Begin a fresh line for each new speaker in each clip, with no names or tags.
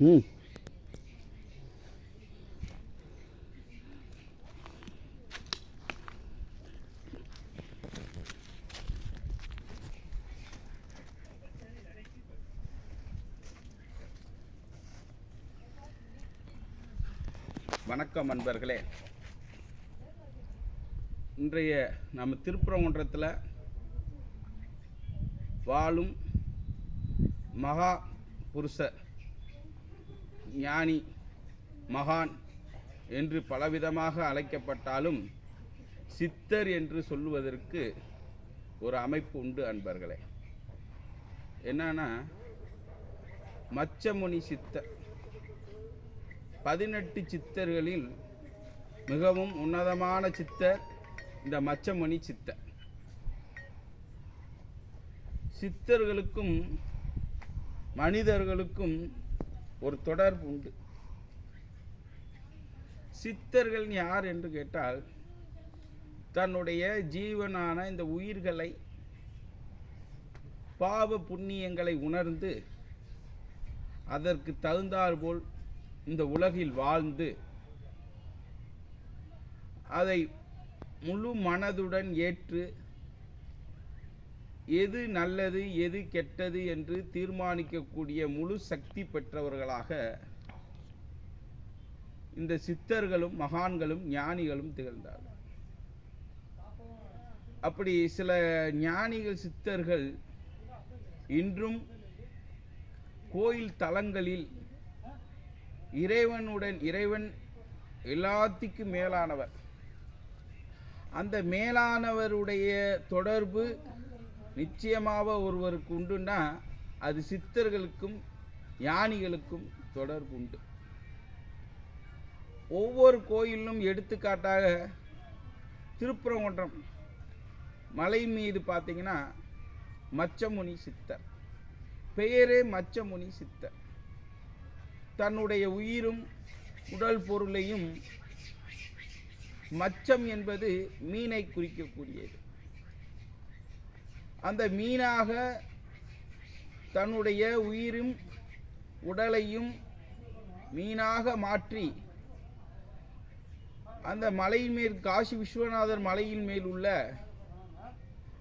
ம்.
வணக்கம் அன்பர்களே. இன்றைய நம்ம திருப்பரங்குன்றத்தில் வாழும் மகா புருஷ ஞானி மகான் என்று பலவிதமாக அழைக்கப்பட்டாலும் சித்தர் என்று சொல்லுவதற்கு ஒரு அமைப்பு உண்டு அன்பர்களே. என்னன்னா மச்சமுனி சித்தர். பதினெட்டு சித்தர்களில் மிகவும் உன்னதமான சித்தர் இந்த மச்சமுனி சித்தர். சித்தர்களுக்கும் மனிதர்களுக்கும் ஒரு தொடர்பு உண்டு. சித்தர்கள் யார் என்று கேட்டால் தன்னுடைய ஜீவனான இந்த உயிர்களை பாவ புண்ணியங்களை உணர்ந்து அதற்கு தகுந்தாற்போல் இந்த உலகில் வாழ்ந்து அதை முழு மனதுடன் ஏற்று எது நல்லது எது கெட்டது என்று தீர்மானிக்கக்கூடிய முழு சக்தி பெற்றவர்களாக இந்த சித்தர்களும் மகான்களும் ஞானிகளும் திகழ்ந்தார்கள். அப்படி சில ஞானிகள் சித்தர்கள் இன்றும் கோயில் தலங்களில் இறைவனுடன் இறைவன் எல்லாத்துக்கும் மேலானவர். அந்த மேலானவருடைய தொடர்பு நிச்சயமாக ஒருவருக்கு உண்டுன்னா அது சித்தர்களுக்கும் ஞானிகளுக்கும் தொடர்பு உண்டு. ஒவ்வொரு கோயிலும் எடுத்துக்காட்டாக திருப்பரங்குன்றம் மலை மீது பார்த்தீங்கன்னா மச்சமுனி சித்தர். பெயரே மச்சமுனி சித்தர். தன்னுடைய உயிரும் உடல் பொருளையும் மச்சம் என்பது மீனை குறிக்கக்கூடியது. அந்த மீனாக தன்னுடைய உயிரும் உடலையும் மீனாக மாற்றி அந்த மலையின் மேல் காசி விஸ்வநாதர் மலையின் மேல் உள்ள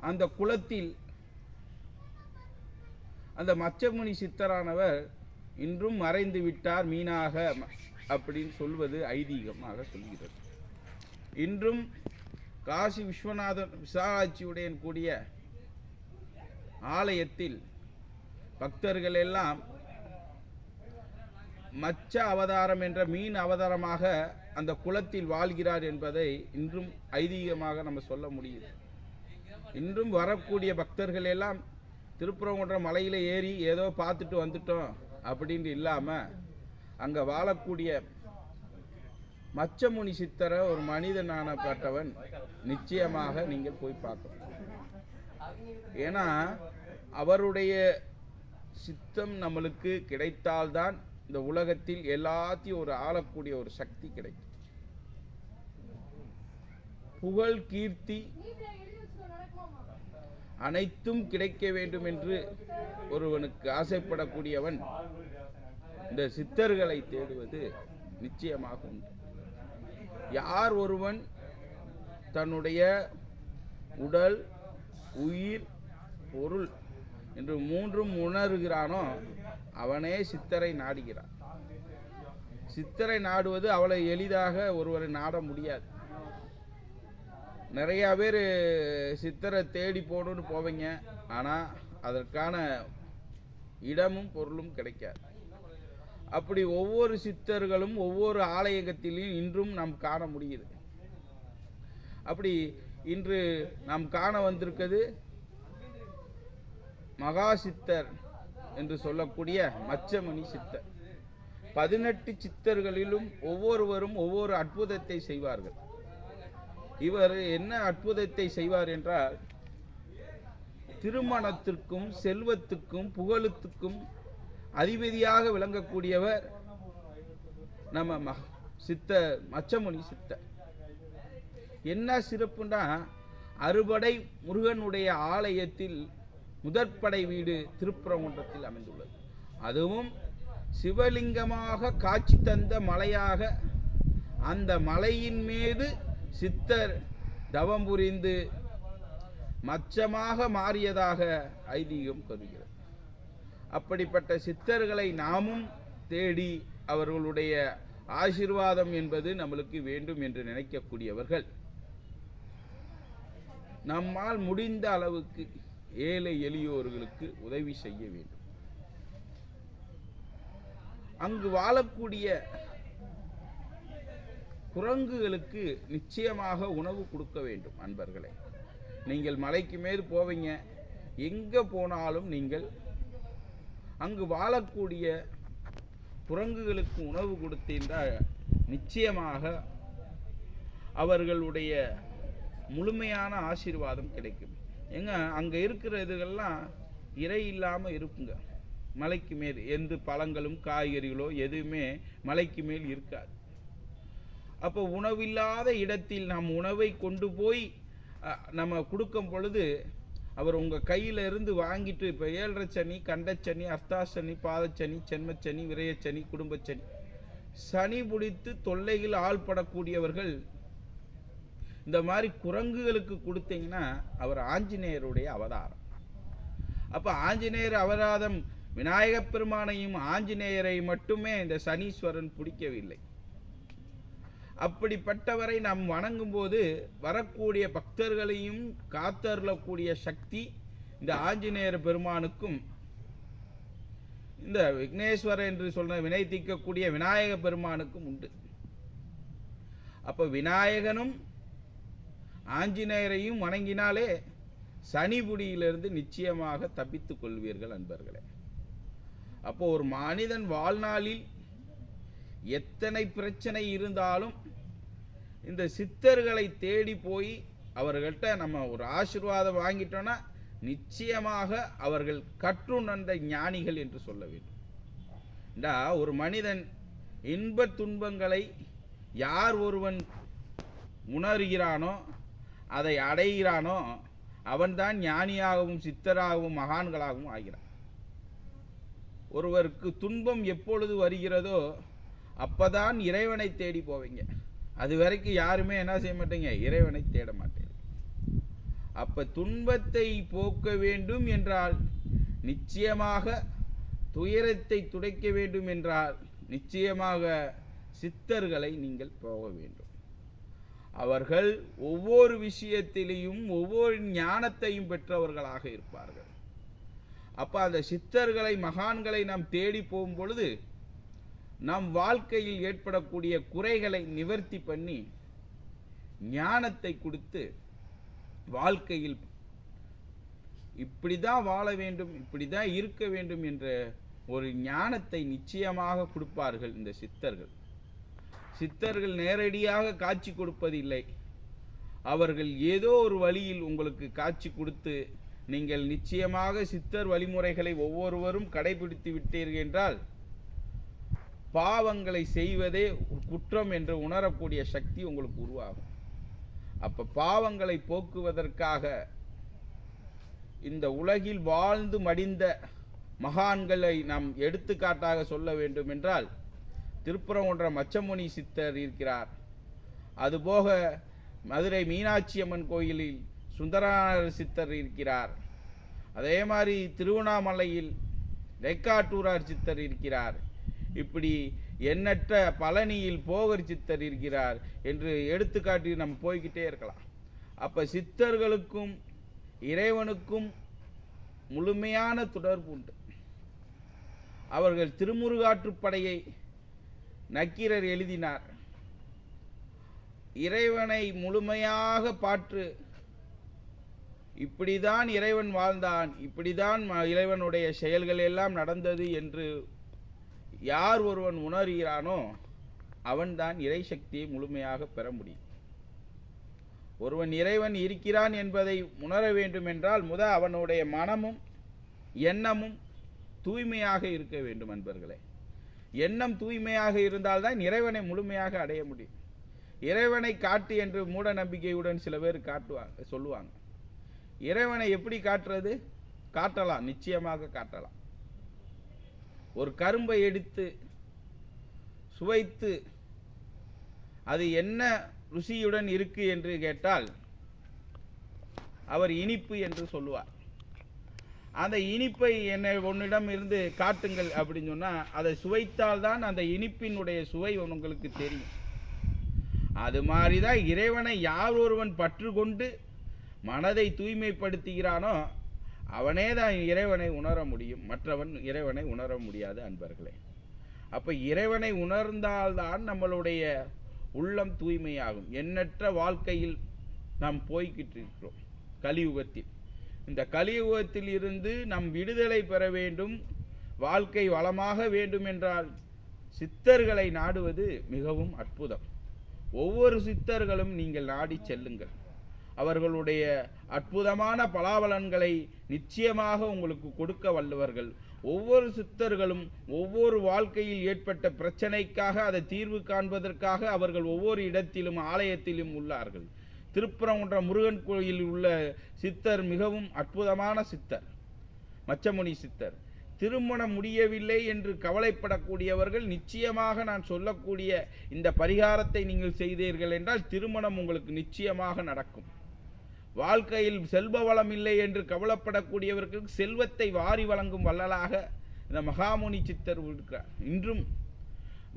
அந்த குளத்தில் அந்த மச்சமுனி சித்தரானவர் இன்றும் மறைந்து விட்டார் மீனாக அப்படின்னு சொல்வது ஐதீகமாக சொல்கிறது. இன்றும் காசி விஸ்வநாதன் விசாலாட்சியுடன் கூடிய ஆலயத்தில் பக்தர்கள் எல்லாம் மச்ச அவதாரம் என்ற மீன் அவதாரமாக அந்த குளத்தில் வாழ்கிறார் என்பதை இன்றும் ஐதீகமாக நம்ம சொல்ல முடியுது. இன்றும் வரக்கூடிய பக்தர்கள் எல்லாம் திருப்பரங்குன்றம் மலையில் ஏறி ஏதோ பார்த்துட்டு வந்துட்டோம் அப்படின்னு இல்லாமல் அங்கே வாழக்கூடிய மச்சமுனி சித்தரை ஒரு மனிதனானப்பட்டவன் நிச்சயமாக நீங்கள் போய் பார்க்கணும். ஏன்னா அவருடைய சித்தம் நம்மளுக்கு கிடைத்தால்தான் இந்த உலகத்தில் எல்லாத்தையும் ஒரு ஆளக்கூடிய ஒரு சக்தி கிடைக்கும். புகழ் கீர்த்தி அனைத்தும் கிடைக்க வேண்டும் என்று ஒருவனுக்கு ஆசைப்படக்கூடியவன் இந்த சித்தர்களை தேடுவது நிச்சயமாக உண்டு. யார் ஒருவன் தன்னுடைய உடல் உயிர் பொருள் என்று மூன்றும் உணர்கிறானோ அவனே சித்தரை நாடுகிறான். சித்தரை நாடுவது அவளை எளிதாக ஒருவரை நாட முடியாது. நிறையா பேர் சித்தரை தேடி போகணுன்னு போவீங்க. ஆனால் அதற்கான இடமும் பொருளும் கிடைக்காது. அப்படி ஒவ்வொரு சித்தர்களும் ஒவ்வொரு ஆலயகத்திலையும் இன்றும் நாம் காண முடியுது. அப்படி இன்று நாம் காண வந்திருக்கிறது மகா சித்தர் என்று சொல்லக்கூடிய மச்சமணி சித்தர். பதினெட்டு சித்தர்களிலும் ஒவ்வொருவரும் ஒவ்வொரு அற்புதத்தை செய்வார்கள். இவர் என்ன அற்புதத்தை செய்வார் என்றால் திருமணத்திற்கும் செல்வத்துக்கும் புகழுத்துக்கும் அதிபதியாக விளங்கக்கூடியவர் நம்ம ம- சித்தர் மச்சமுனி சித்தர். என்ன சிறப்புன்னா அறுபடை முருகனுடைய ஆலயத்தில் முதற்படை வீடு திருப்பரங்குன்றத்தில் அமைந்துள்ளது. அதுவும் சிவலிங்கமாக காட்சி தந்த மலையாக அந்த மலையின் மீது சித்தர் தவம் புரிந்து மச்சமாக மாறியதாக ஐதீகம் கருகிறது அப்படிப்பட்ட சித்தர்களை நாமும் தேடி அவர்களுடைய ஆசீர்வாதம் என்பது நம்மளுக்கு வேண்டும் என்று நினைக்கக்கூடியவர்கள். நம்மால் முடிந்த அளவுக்கு ஏழை எளியோர்களுக்கு உதவி செய்ய வேண்டும். அங்கு வாழக்கூடிய குரங்குகளுக்கு நிச்சயமாக உணவு கொடுக்க வேண்டும் அன்பர்களே. நீங்கள் மலைக்கு மேல் போவீங்க எங்கே போனாலும் நீங்கள் அங்கு வாழக்கூடிய குரங்குகளுக்கு உணவு கொடுத்தீர்கள் நிச்சயமாக அவர்களுடைய முழுமையான ஆசீர்வாதம் கிடைக்கும். ஏங்க அங்கே இருக்கிற இதுகள்லாம் இறை இல்லாமல் இருக்குங்க. மலைக்கு மேல் எந்த பழங்களும் காய்கறிகளோ எதுவுமே மலைக்கு மேல் இருக்காது. அப்போ உணவில்லாத இடத்தில் நாம் உணவை கொண்டு போய் நம்ம கொடுக்கும் பொழுது அவர் உங்கள் கையில் இருந்து வாங்கிட்டு இப்போ ஏழரை சனி கண்டச்சனி அர்த்தாசனி பாதச்சனி சென்மச்சனி விரயச்சனி குடும்பச்சனி. சனி பிடித்து தொல்லைகள் ஆள்படக்கூடியவர்கள் இந்த மாதிரி குரங்குகளுக்கு கொடுத்தீங்கன்னா அவர் ஆஞ்சநேயருடைய அவதாரம். அப்போ ஆஞ்சநேயர் அவராதம் விநாயகப் பெருமானையும் ஆஞ்சநேயரை மட்டுமே இந்த சனீஸ்வரன் பிடிக்கவில்லை. அப்படிப்பட்டவரை நாம் வணங்கும்போது வரக்கூடிய பக்தர்களையும் காத்தருளக்கூடிய சக்தி இந்த ஆஞ்சநேயர் பெருமானுக்கும் இந்த விக்னேஸ்வரர் என்று சொல்ற வினை தீர்க்கக்கூடிய விநாயக பெருமானுக்கும் உண்டு. அப்போ விநாயகனும் ஆஞ்சநேயரையும் வணங்கினாலே சனிபுடியிலிருந்து நிச்சயமாக தப்பித்து கொள்வீர்கள் அன்பர்களே. அப்போ ஒரு மனிதன் வாழ்நாளில் எத்தனை பிரச்சனை இருந்தாலும் இந்த சித்தர்களை தேடி போய் அவர்கள்ட்ட நம்ம ஒரு ஆசீர்வாதம் வாங்கிட்டோன்னா நிச்சயமாக அவர்கள் கற்றுணர்ந்த ஞானிகள் என்று சொல்ல வேண்டும். டா ஒரு மனிதன் இன்பத் துன்பங்களை யார் ஒருவன் உணர்கிறானோ அதை அடைகிறானோ அவன்தான் ஞானியாகவும் சித்தராகவும் மகான்களாகவும் ஆகிறான். ஒருவருக்கு துன்பம் எப்பொழுது வருகிறதோ அப்போதான் இறைவனை தேடி போவீங்க. அது வரைக்கும் யாருமே என்ன செய்ய மாட்டேங்க? இறைவனை தேட மாட்டேன் அப்போ துன்பத்தை போக்க வேண்டும் என்றால் நிச்சயமாக துயரத்தை துடைக்க வேண்டும் என்றால் நிச்சயமாக சித்தர்களை நீங்கள் போக வேண்டும். அவர்கள் ஒவ்வொரு விஷயத்திலையும் ஒவ்வொரு ஞானத்தையும் பெற்றவர்களாக இருப்பார்கள். அப்போ அந்த சித்தர்களை மகான்களை நாம் தேடி போகும் பொழுது நம் வாழ்க்கையில் ஏற்படக்கூடிய குறைகளை நிவர்த்தி பண்ணி ஞானத்தை கொடுத்து வாழ்க்கையில் இப்படி தான் வாழ வேண்டும் இப்படி தான் இருக்க வேண்டும் என்ற ஒரு ஞானத்தை நிச்சயமாக கொடுப்பார்கள் இந்த சித்தர்கள். சித்தர்கள் நேரடியாக காட்சி கொடுப்பதில்லை. அவர்கள் ஏதோ ஒரு வழியில் உங்களுக்கு காட்சி கொடுத்து நீங்கள் நிச்சயமாக சித்தர் வழிமுறைகளை ஒவ்வொருவரும் கடைபிடித்து விட்டீர்கள் என்றால் பாவங்களை செய்வதே குற்றம் என்று உணரக்கூடிய சக்தி உங்களுக்கு உருவாகும். அப்போ பாவங்களை போக்குவதற்காக இந்த உலகில் வாழ்ந்து மடிந்த மகான்களை நாம் எடுத்துக்காட்டாக சொல்ல வேண்டும் என்றால் திருப்புறங்குன்ற மச்சமுனி சித்தர் இருக்கிறார். அதுபோக மதுரை மீனாட்சி அம்மன் கோயிலில் சுந்தரநாதர் சித்தர் இருக்கிறார். அதே மாதிரி திருவண்ணாமலையில் ரெக்காட்டூரார் சித்தர் இருக்கிறார். இப்படி எண்ணற்ற பழனியில் போகர் சித்தர் இருக்கிறார் என்று எடுத்துக்காட்டி நம்ம போய்கிட்டே இருக்கலாம். அப்போ சித்தர்களுக்கும் இறைவனுக்கும் முழுமையான தொடர்பு உண்டு. அவர்கள் திருமுருகாற்றுப்படையை நக்கீரர் எழுதினார் இறைவனை முழுமையாக பாற்று. இப்படிதான் இறைவன் வாழ்ந்தான். இப்படிதான் இறைவனுடைய செயல்கள் எல்லாம் நடந்தது என்று யார் ஒருவன் உணர்கிறானோ அவன்தான் இறை சக்தியை முழுமையாக பெற முடியும். ஒருவன் இறைவன் இருக்கிறான் என்பதை உணர வேண்டும் என்றால் முத அவனுடைய மனமும் எண்ணமும் தூய்மையாக இருக்க வேண்டும் அன்பர்களே. எண்ணம் தூய்மையாக இருந்தால்தான் இறைவனை முழுமையாக அடைய முடியும். இறைவனை காட்டு என்று மூட நம்பிக்கையுடன் சில பேர் காட்டுவாங்க சொல்லுவாங்க. இறைவனை எப்படி காட்டுறது? காட்டலாம் நிச்சயமாக காட்டலாம். ஒரு கரும்பை எடுத்து சுவைத்து அது என்ன ருசியுடன் இருக்கு என்று கேட்டால் அவர் இனிப்பு என்று சொல்லுவார். அந்த இனிப்பை என்னை உன்னிடம் இருந்து காட்டுங்கள் அப்படின்னு சொன்னால் அதை சுவைத்தால்தான் அந்த இனிப்பினுடைய சுவை உங்களுக்கு தெரியும். அது மாதிரி தான் இறைவனை யார் ஒருவன் பற்று கொண்டு மனதை தூய்மைப்படுத்துகிறானோ அவனே தான் இறைவனை உணர முடியும். மற்றவன் இறைவனை உணர முடியாது அன்பர்களே. அப்போ இறைவனை உணர்ந்தால்தான் நம்மளுடைய உள்ளம் தூய்மையாகும். எண்ணற்ற வாழ்க்கையில் நாம் போய்கிட்டு இருக்கிறோம். கலியுகத்தில். இந்த கலியுகத்தில் இருந்து நம் விடுதலை பெற வேண்டும் வாழ்க்கை வளமாக வேண்டும் என்றால் சித்தர்களை நாடுவது மிகவும் அற்புதம். ஒவ்வொரு சித்தர்களும் நீங்கள் நாடி செல்லுங்கள். அவர்களுடைய அற்புதமான பலாபலன்களை நிச்சயமாக உங்களுக்கு கொடுக்க வல்லவர்கள். ஒவ்வொரு சித்தர்களும் ஒவ்வொரு வாழ்க்கையில் ஏற்பட்ட பிரச்சனைக்காக அதை தீர்வு காண்பதற்காக அவர்கள் ஒவ்வொரு இடத்திலும் ஆலயத்திலும் உள்ளார்கள். திருப்புறங்குன்ற முருகன் கோயிலில் உள்ள சித்தர் மிகவும் அற்புதமான சித்தர் மச்சமுனி சித்தர். திருமணம் முடியவில்லை என்று கவலைப்படக்கூடியவர்கள் நிச்சயமாக நான் சொல்லக்கூடிய இந்த பரிகாரத்தை நீங்கள் செய்தீர்கள் என்றால் திருமணம் உங்களுக்கு நிச்சயமாக நடக்கும். வாழ்க்கையில் செல்வ வளம் இல்லை என்று கவலைப்படக்கூடியவர்களுக்கு செல்வத்தை வாரி வழங்கும் வள்ளலாக இந்த மகாமுனி சித்தர் இருக்கிறார். இன்றும்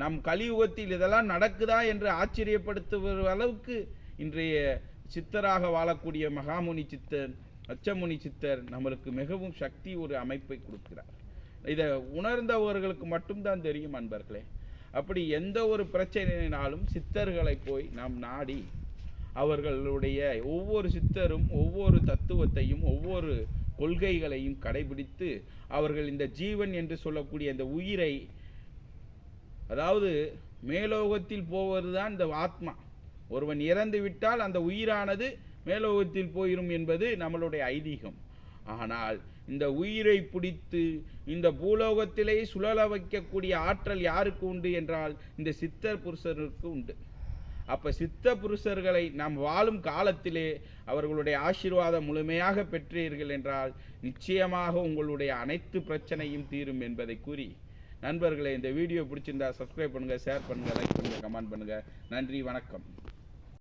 நம் கலியுகத்தில் இதெல்லாம் நடக்குதா என்று ஆச்சரியப்படுத்துகிற அளவுக்கு இன்றைய சித்தராக வாழக்கூடிய மகாமுனி சித்தர் அச்சமுனி சித்தர் நம்மளுக்கு மிகவும் சக்தி ஒரு அமைப்பை கொடுக்கிறார். இதை உணர்ந்தவர்களுக்கு மட்டும்தான் தெரியும் அன்பர்களே. அப்படி எந்த ஒரு பிரச்சனையினாலும் சித்தர்களை போய் நாம் நாடி அவர்களுடைய ஒவ்வொரு சித்தரும் ஒவ்வொரு தத்துவத்தையும் ஒவ்வொரு கொள்கைகளையும் கடைபிடித்து அவர்கள் இந்த ஜீவன் என்று சொல்லக்கூடிய இந்த உயிரை அதாவது மேலோகத்தில் போவதுதான் இந்த ஆத்மா. ஒருவன் இறந்து விட்டால் அந்த உயிரானது மேலோகத்தில் போயிரும் என்பது நம்மளுடைய ஐதீகம். ஆனால் இந்த உயிரை பிடித்து இந்த பூலோகத்திலே சுழல வைக்கக்கூடிய ஆற்றல் யாருக்கு உண்டு என்றால் இந்த சித்தர் புருஷருக்கு உண்டு. அப்போ சித்த புருஷர்களை நாம் வாழும் காலத்திலே அவர்களுடைய ஆசீர்வாதம் முழுமையாக பெற்றீர்கள் என்றால் நிச்சயமாக உங்களுடைய அனைத்து பிரச்சனையும் தீரும் என்பதை கூறி நண்பர்களே இந்த வீடியோ பிடிச்சிருந்தா சப்ஸ்கிரைப் பண்ணுங்கள் ஷேர் பண்ணுங்கள் லைக் பண்ணுங்கள் கமெண்ட் பண்ணுங்கள் நன்றி வணக்கம்.